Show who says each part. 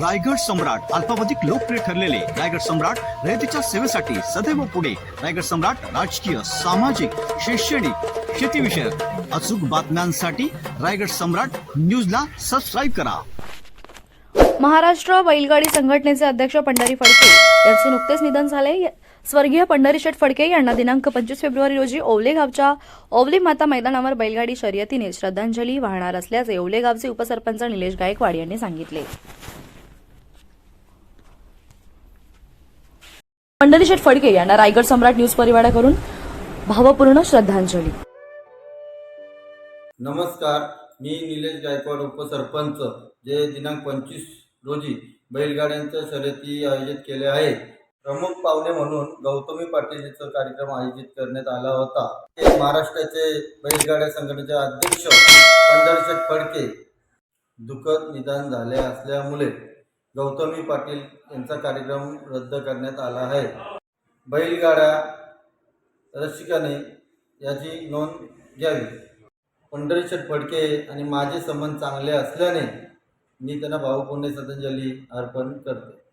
Speaker 1: रायगड सम्राट अल्पावधिक लोकप्रिय ठरलेले रायगड सम्राट रयतेच्या सेवेसाठी सदैव पुढे. रायगड सम्राट राजकीय सामाजिक शैक्षणिक शेतीविषयक अचूक बातम्यांसाठी रायगड सम्राट न्यूजला सबस्क्राईब करा.
Speaker 2: महाराष्ट्र बैलगाडी संघटनेचे अध्यक्ष पंढरी फडके यांचे नुकतेच निधन झाले. स्वर्गीय पंढरी शेठ फडके यांना दिनांक पंचवीस फेब्रुवारी रोजी ओवले गावच्या ओवली माता मैदानावर बैलगाडी शर्यतीने श्रद्धांजली वाहणार असल्याचे ओवले गावचे उपसरपंच निलेश गायकवाड यांनी सांगितले. पंढरी शेठ फडके यांना रायगड सम्राट न्यूज परिवाराकडून भावपूर्ण श्रद्धांजली.
Speaker 3: नमस्कार मी निलेश गायकवाड उपसरपंच जे दिनांक पंचवीस रोजी बैलगाड्यांच्या शर्यती आयोजित केल्या आहेत प्रमुख पाहुणे म्हणून गौतमी पाटील यांचा कार्यक्रम आयोजित करण्यात आला होता. ते महाराष्ट्राचे बैलगाड्या संघटनेचे अध्यक्ष पंढरशेठ फडके. दुःखद निदान झाले असल्यामुळे गौतमी पाटील यांचा कार्यक्रम रद्द करण्यात आला आहे. बैलगाड्या रसिकाने याची नोंद घ्यावी. पंढरीशेठ फडके आणि माझे संबंध चांगले असल्याने मी त्यांना भावपूर्ण श्रद्धांजली अर्पण करतो.